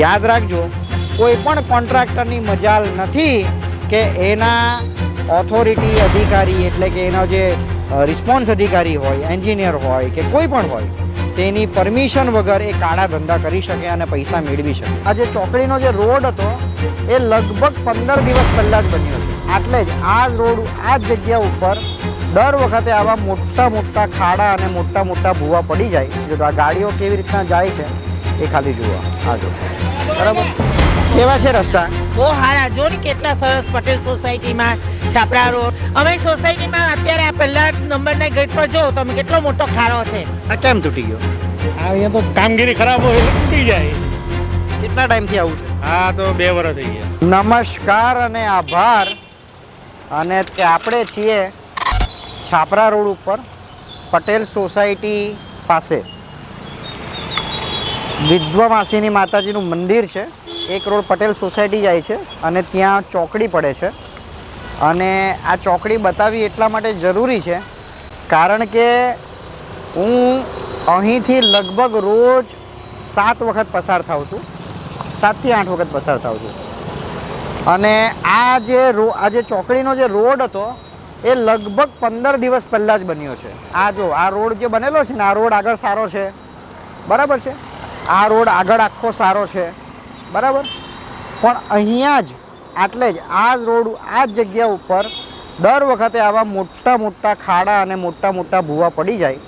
યાદ રાખજો, કોઈ પણ કોન્ટ્રાક્ટરની મજાલ નથી કે એના ઓથોરિટી અધિકારી એટલે કે એના જે રિસ્પોન્સ અધિકારી હોય એન્જિનિયર હોય કે કોઈ પણ હોય, તેની પરમિશન વગર એ કાળા ધંધા કરી શકે અને પૈસા મેળવી શકે. આ જે ચોકડીનો જે રોડ હતો, એ લગભગ પંદર દિવસ પહેલાં જ બન્યો છે. આટલે જ આ જ રોડ, આ જ જગ્યા ઉપર દર વખતે આવા મોટા મોટા ખાડા અને મોટા મોટા ભૂવા પડી જાય. જો આ ગાડીઓ કેવી રીતના જાય છે? એ ખાલી જુઓ. આ જો બરાબર? કેવા છે રસ્તા? બહુ હારા. જો ને કેટલા સરસ પટેલ સોસાયટીમાં છાપરા રોડ. અમે સોસાયટીમાં અત્યારે આ પહેલા નંબરના ગેટ પર જો તમે કેટલો મોટો ખાડો છે. આ કેમ તૂટી ગયો? આ અહીંયા તો કામગીરી ખરાબ હોય એટલે તૂટી જાય. કેટલા ટાઈમથી આવું છે? હા તો બે વર્ષ થઈ ગયા. નમસ્કાર અને આભાર. અને તે આપણે છીએ છાપરા રોડ ઉપર પટેલ સોસાયટી પાસે. વિધ્વમાસીની માતાજીનું મંદિર છે. એક રોડ પટેલ સોસાયટી જાય છે અને ત્યાં ચોકડી પડે છે. અને આ ચોકડી બતાવવી એટલા માટે જરૂરી છે, કારણ કે હું અહીંથી લગભગ રોજ સાત વખત પસાર થાઉં છું. સાતથી આઠ વખત પસાર થાઉં છું. અને આ જે રો, આ જે ચોકડીનો જે રોડ હતો, એ લગભગ પંદર દિવસ પહેલાં જ બન્યો છે. આ જો, આ રોડ જે બનેલો છે ને, આ રોડ આગળ સારો છે. બરાબર છે? આ રોડ આગળ આખો સારો છે. બરાબર? પણ અહીંયા જ, આટલે જ, આ જ રોડ, આ જ જગ્યા ઉપર દર વખતે આવા મોટા મોટા ખાડા અને મોટા મોટા ભૂવા પડી જાય.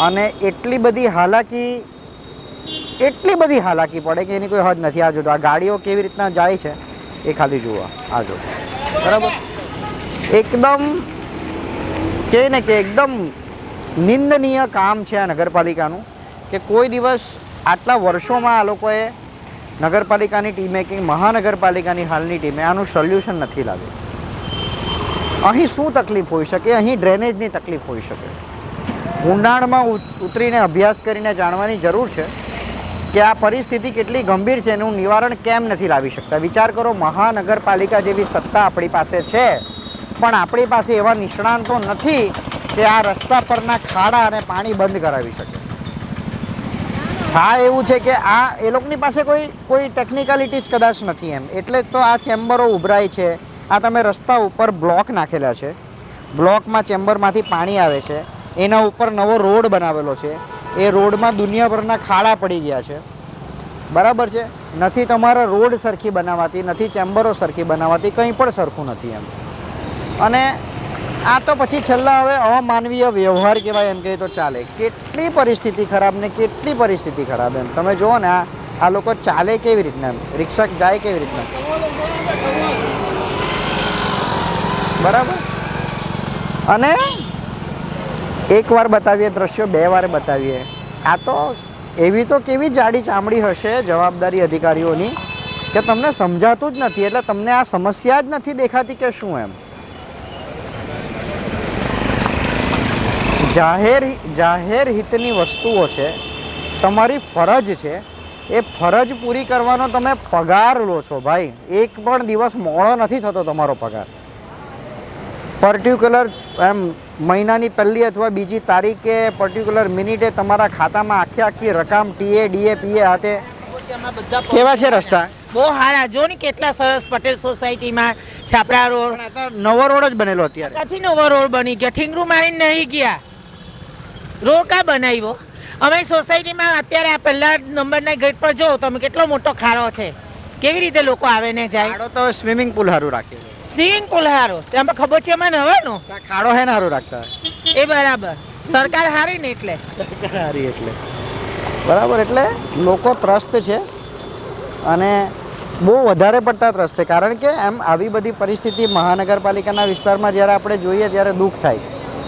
અને એટલી બધી હાલાકી, એટલી બધી હાલાકી પડે કે એની કોઈ હદ નથી. આ જો આ ગાડીઓ કેવી રીતના જાય છે, એ ખાલી જુઓ. આ જો. બરાબર? એકદમ કહે ને કે એકદમ નિંદનીય કામ છે આ નગરપાલિકાનું કે કોઈ દિવસ આટલા વર્ષોમાં આ લોકોએ નગરપાલિકાની ટીમે કે મહાનગરપાલિકાની હાલની ટીમે આનું સોલ્યુશન નથી લાવ્યું. અહીં શું તકલીફ હોઈ શકે? અહીં ડ્રેનેજની તકલીફ હોઈ શકે. ઊંડાણમાં ઉત- ઉતરીને અભ્યાસ કરીને જાણવાની જરૂર છે કે આ પરિસ્થિતિ કેટલી ગંભીર છે એનું નિવારણ કેમ નથી લાવી શકતા. વિચાર કરો, મહાનગરપાલિકા જેવી સત્તા આપણી પાસે છે, પણ આપણી પાસે એવા નિષ્ણાંતો નથી કે આ રસ્તા પરના ખાડા અને પાણી બંધ કરાવી શકે. હા, એવું છે કે આ એ લોકોની પાસે કોઈ કોઈ ટેકનિકાલિટી જ કદાચ નથી એમ. એટલે તો આ ચેમ્બરો ઉભરાય છે. આ તમે રસ્તા ઉપર બ્લોક નાખેલા છે. બ્લોકમાં ચેમ્બરમાંથી પાણી આવે છે. એના ઉપર નવો રોડ બનાવેલો છે. એ રોડમાં દુનિયાભરના ખાડા પડી ગયા છે. બરાબર છે? નથી તમારા રોડ સરખી બનાવાતી, નથી ચેમ્બરો સરખી બનાવાતી, કંઈ પણ સરખું નથી એમ. અને આ તો પછી છેલ્લા હવે અમાનવીય વ્યવહાર કહેવાય એમ કહે તો ચાલે. કેટલી પરિસ્થિતિ ખરાબ ને કેટલી પરિસ્થિતિ ખરાબ એમ. તમે જુઓ ને આ લોકો ચાલે કેવી રીતના એમ? રિક્ષા જાય કેવી રીતના? બરાબર? અને એક વાર બતાવીએ, દ્રશ્યો બે વાર બતાવીએ. આ તો એવી તો કેવી જાડી ચામડી હશે જવાબદારી અધિકારીઓની કે તમને સમજાતું જ નથી, એટલે તમને આ સમસ્યા જ નથી દેખાતી કે શું એમ? જાહેર જાહેર હિતની વસ્તુઓ છે તમારી ફરજ છે એ ફરજ પૂરી કરવાનો તમે પગાર લો છો ભાઈ. એક પણ દિવસ મોડો નથી થતો તમારો પગાર. પર્ટિક્યુલર એમ મહિનાની પહેલી અથવા બીજી તારીખે પર્ટિક્યુલર મિનિટે તમારા ખાતામાં આખી આખી રકમ ટીએ ડીએ પીએ હાથે કેવા છે રસ્તા? બહુ સારા જો ને કેટલા સરસ પટેલ સોસાયટીમાં છાપરા રોડ. નવો રોડ જ બનેલો અત્યારે. ક્યાંથી નવો રોડ બની ગયો? ઠીંગરું મારીને નહીં ગયા? રોડ કા બનાવ્યો? અમે સોસાયટીમાં અત્યારે આ પહેલા નંબરના ગેટ પર જો તમે કેટલો મોટો ખાડો છે. કેવી રીતે લોકો આવે ને જાય? તો સ્વિમિંગ પુલ સારું રાખ્યું સ્વિમિંગ પુલ સારો તેમાં ખબર છે અમે નવાનો ખાડો હે ને સારું રાખતા. એ બરાબર. સરકાર હારી ને એટલે. સારી એટલે. બરાબર એટલે લોકો ત્રસ્ત છે અને બહુ વધારે પડતા ત્રસ્ત છે. કારણ કે એમ આવી બધી પરિસ્થિતિ મહાનગરપાલિકાના વિસ્તારમાં જ્યારે આપણે જોઈએ ત્યારે દુઃખ થાય.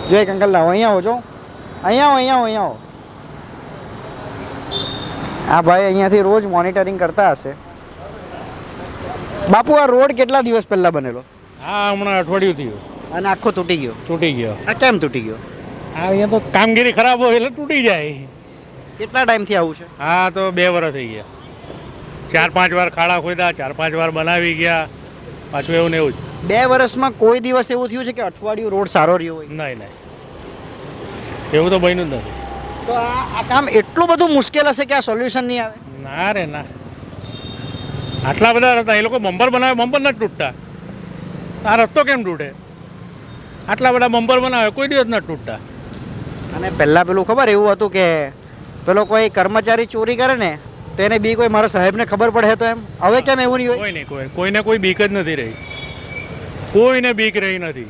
જો એક અંકલ લાવો અહીંયા આવો જો અહીંયા આવો અહીંયા આવો અહીંયા આવો. આ ભાઈ અહીંયાથી રોજ મોનિટરિંગ કરતા હશે. બાપુ આ રોડ કેટલા દિવસ પહેલા બનેલો? હા હમણાં અઠવાડિયું થયું. અને આખો તૂટી ગયો? તૂટી ગયો. આ કેમ તૂટી ગયો? આ અહીંયા તો કામગીરી ખરાબ હોય એટલે તૂટી જાય. કેટલા ટાઈમથી આવું છે? હા તો બે વર્ષ થઈ ગયા. ચાર પાંચ વાર ખાડા ખોદ્યા ચાર પાંચ વાર બનાવી ગયા. પાછું એવું ને એવું જ. બે વર્ષમાં કોઈ દિવસ એવું થયું છે કે અઠવાડિયું રોડ સારો રહ્યો હોય? નહીં નહીં. એવું તો બન્યું જ નથી. તો આ આ કામ એટલું બધું મુશ્કેલ હશે કે આ સોલ્યુશન નહીં આવે? ના રે ના. આટલા બધા હતા એ લોકો બમ્પર બનાવે બમ્પર નથી તૂટતા. આ રસ્તો કેમ તૂટે? આટલા બધા બમ્પર બનાવે કોઈ દિવસ નથી તૂટતા. અને પહેલાં પેલું ખબર એવું હતું કે પેલો કોઈ કર્મચારી ચોરી કરે ને તો એને બી કોઈ મારા સાહેબને ખબર પડે તો એમ. હવે કેમ એવું નહીં હોય? કોઈ નહીં કોઈ કોઈને કોઈ બીક જ નથી રહી. કોઈને બીક રહી નથી.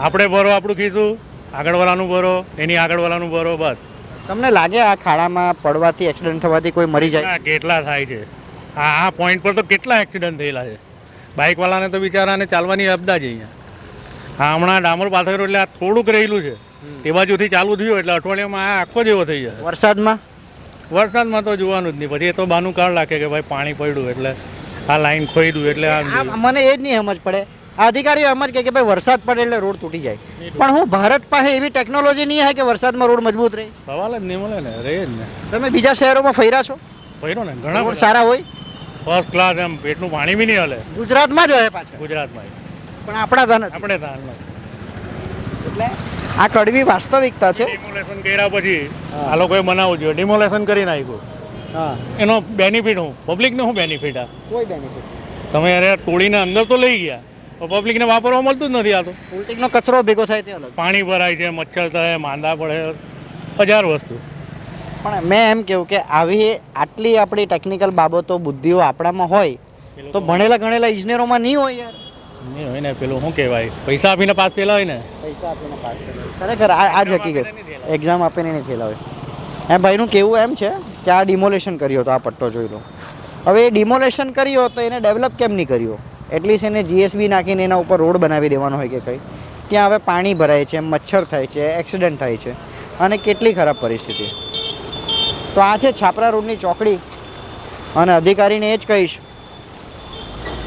આપણે ભરો આપણું ખીચું. આગળવાળાનું ભરો એની આગળવાળાનું ભરો બસ. તમને લાગે આ ખાડામાં પડવાથી એક્સિડન્ટ થવાથી કોઈ મરી જાય? કેટલા થાય છે? આ આ પોઈન્ટ પર તો કેટલા એક્સિડન્ટ થયેલા છે? બાઇકવાળાને તો બિચારાને ચાલવાની અબદા જ અહીંયા. હા હમણાં ડામર પાથર એટલે આ થોડુંક રહેલું છે. તે બાજુથી ચાલુ થયું એટલે અઠવાડિયામાં આ આખો જેવો થઈ જાય. વરસાદમાં? વરસાદમાં તો જોવાનું જ નહીં. પછી એ તો બાનું કાળ રાખે કે ભાઈ પાણી પડ્યું એટલે આ લાઈન ખોઈ એટલે આ આ મને એ જ નહીં સમજ પડે. આ અધિકારીઓ એમ જ કહે કે ભાઈ વરસાદ પડે એટલે રોડ તૂટી જાય. પણ હું ભારત પાસે એવી ટેકનોલોજી નહીં હોય કે વરસાદમાં રોડ મજબૂત રહે. સવાલ જ નહીં મળે ને રહે જ ને. તમે બીજા શહેરોમાં ફર્યા છો? ફર્યો ને ઘણા રોડ સારા હોય? ફર્સ્ટ ક્લાસ એમ પેટનું પાણી બી નહીં હલે. ગુજરાતમાં જ હોય પાછા. ગુજરાતમાં પણ આપણા નથી. આપણે ત્યાં એટલે આ કડવી વાસ્તવિકતા છે. ડિમોલેશન કર્યા પછી આ લોકોએ બનાવવું જોઈએ. ડિમોલેશન કરી નાખ્યું. હા. એનો બેનિફિટ હું? પબ્લિકને શું બેનિફિટ આ? કોઈ બેનિફિટ તમે અરે તોડીને અંદર તો લઈ ગયા. પબ્લિકને વાપરવા મળતું જ નથી આ તો. ઉલટીનો કચરો ભેગો થાય તે અલગ. પાણી ભરાય છે મચ્છર થાય માંદા પડે હજાર વસ્તુ. પણ મેં એમ કહ્યું કે આવી આટલી આપણી ટેકનિકલ બાબતો બુદ્ધિઓ આપણામાં હોય તો ભણેલા ગણેલા ઇજનેરોમાં નહીં હોય યાર. નહીં હોય ને પેલું શું કહેવાય? પૈસા આપીને પાસ થયેલા હોય ને? પૈસા આપીને પાસ ખરેખર આ આ જ હકીકત. એક્ઝામ આપીને નહીં થયેલા હોય. એ ભાઈનું કેવું એમ છે કે આ ડિમોલેશન કર્યો હતો આ પટ્ટો જોઈ લો. હવે એ ડિમોલેશન કર્યો તો એને ડેવલપ કેમ નહીં કર્યો? એટલીસ્ટ એને જીએસબી નાખીને એના ઉપર રોડ બનાવી દેવાનો હોય કે કંઈ. ત્યાં હવે પાણી ભરાય છે, મચ્છર થાય છે એક્સિડન્ટ થાય છે અને કેટલી ખરાબ પરિસ્થિતિ. તો આ છે છાપરા રોડની ચોકડી અને અધિકારીને એ જ કહીશ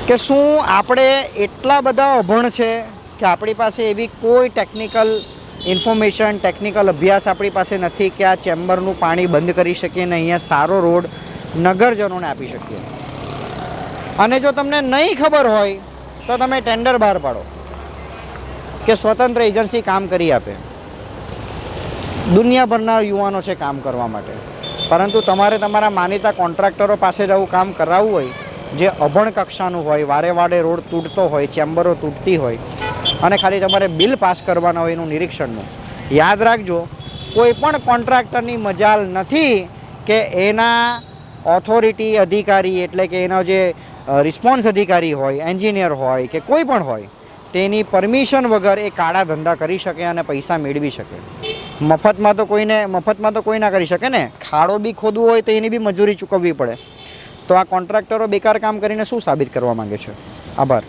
કે શું આપણે એટલા બધા અભણ છે કે આપણી પાસે એવી કોઈ ટેકનિકલ ઇન્ફોર્મેશન ટેકનિકલ અભ્યાસ આપણી પાસે નથી કે આ ચેમ્બરનું પાણી બંધ કરી શકીએ ને અહીંયા સારો રોડ નગરજનોને આપી શકીએ. અને જો તમને નહીં ખબર હોય, તો તમે ટેન્ડર બહાર પાડો કે સ્વતંત્ર એજન્સી કામ કરી આપે. દુનિયાભરના યુવાનો છે કામ કરવા માટે. પરંતુ તમારે તમારા માનીતા કોન્ટ્રાક્ટરો પાસે જવું કામ કરાવવું હોય, જે અભણ કક્ષાનું હોય, વારે વારે રોડ તૂટતો હોય, ચેમ્બરો તૂટતી હોય, અને ખાલી તમારે બિલ પાસ કરવાના હોય એનું નિરીક્ષણનું. યાદ રાખજો, કોઈ પણ કોન્ટ્રાક્ટરની મજાલ નથી કે એના ઓથોરિટી અધિકારી એટલે કે એનો જે રિસ્પોન્સ અધિકારી હોય એન્જિનિયર હોય કે કોઈ પણ હોય, તેની પરમિશન વગર એ કાળા ધંધા કરી શકે અને પૈસા મેળવી શકે. મફતમાં તો કોઈને, મફતમાં તો કોઈ ના કરી શકે ને. ખાડો બી ખોદવું હોય તો એની બી મજૂરી ચૂકવવી પડે. તો આ કોન્ટ્રાક્ટરો બેકાર કામ કરીને શું સાબિત કરવા માંગે છે? આભાર.